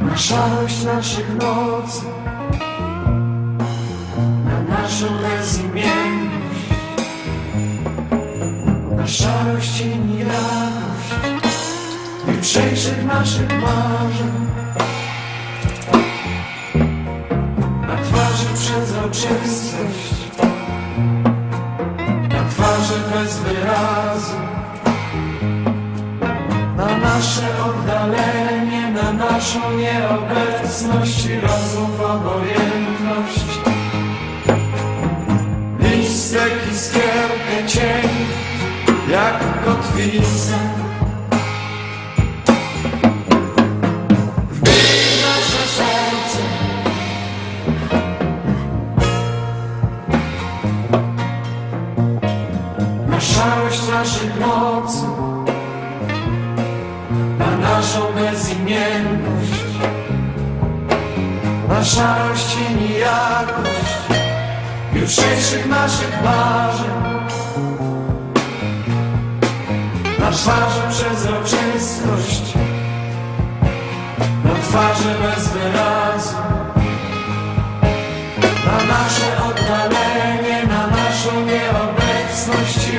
Na szarość naszych nocy Na naszą bezimienność. Na szarość cieni radość Jutrzejszych naszych marzeń. Na twarzy przezroczystość Na twarzy bez wyrazu nasze oddalenie Na naszą nieobecność I rozmów obojętność. Listek i skierkę cień Jak kotwica Wbij nasze serce. Na naszych nocy, na szarość i nijakość jutrzejszych naszych marzeń, na twarzy przezroczystość, na twarzy bez wyrazu, na nasze oddalenie, na naszą nieobecność i